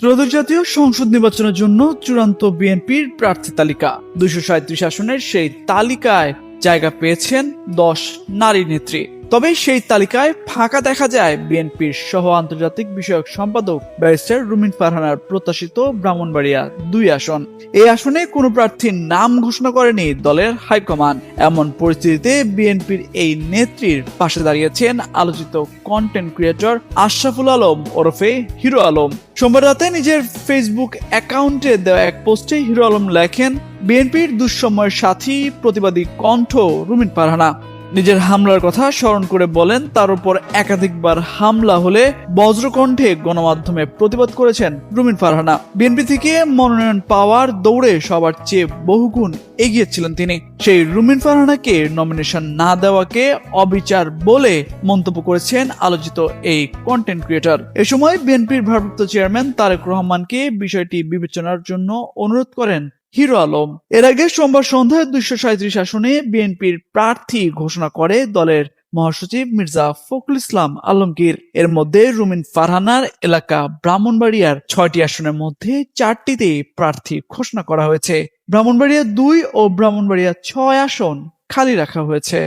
ত্রয়োদশ জাতীয় সংসদ নির্বাচনের জন্য চূড়ান্ত বিএনপির প্রার্থী তালিকা। দুইশো সাঁত্রিশ আসনের সেই তালিকায় জায়গা পেয়েছেন দশ নারী নেত্রী। তবে সেই তালিকায় ফাঁকা দেখা যায় বিএনপির সহ আন্তর্জাতিক বিষয়ক সম্পাদক ব্যারিস্টার রুমিন ফারহানার প্রত্যাশিত ব্রাহ্মণবাড়িয়া দুই আসন। এই আসনে কোনো প্রার্থীর নাম ঘোষণা করেনি দলের হাইকমান্ড। এমন পরিস্থিতিতে বিএনপির এই নেত্রীর পাশে দাঁড়িয়েছেন আলোচিত কন্টেন্ট ক্রিয়েটর আশরাফুল আলম ওরফে হিরো আলম। সোমবার রাতে নিজের ফেসবুক অ্যাকাউন্টে দেওয়া এক পোস্টে হিরো আলম লেখেন বিএনপির দুঃসময়ের সাথী প্রতিবাদী কণ্ঠ রুমিন পারহানা। নিজের হামলার কথা স্মরণ করে বলেন, তার উপর একাধিকবার হামলা হলে বজ্রকণ্ঠে গণমাধ্যমে প্রতিবাদ করেছেন রুমিন ফারহানা বিএনপি থেকে মনোনয়ন পাওয়ার দৌড়ে সবার চেয়ে বহুগুণ এগিয়েছিলেন তিনি। সেই রুমিন ফারহানাকে নমিনেশন না দেওয়াকে অবিচার বলে মন্তব্য করেছেন আলোচিত এই কন্টেন্ট ক্রিয়েটর এ সময় বিএনপির ভারপ্রাপ্ত চেয়ারম্যান তারেক রহমানকে বিষয়টি বিবেচনার জন্য অনুরোধ করেন হিরো আলম। এর আগে সোমবার সন্ধ্যায় দুইশো সাঁত্রিশ আসনে বিএনপির প্রার্থী ঘোষণা করে দলের মহাসচিব মির্জা ফখরুল ইসলাম আলমগীর। এর মধ্যে রুমিন ফারহানার এলাকা ব্রাহ্মণবাড়িয়ার ছয়টি আসনের মধ্যে চারটিতে প্রার্থী ঘোষণা করা হয়েছে। ব্রাহ্মণবাড়িয়া দুই ও ব্রাহ্মণবাড়িয়া ছয় আসন খালি রাখা হয়েছে।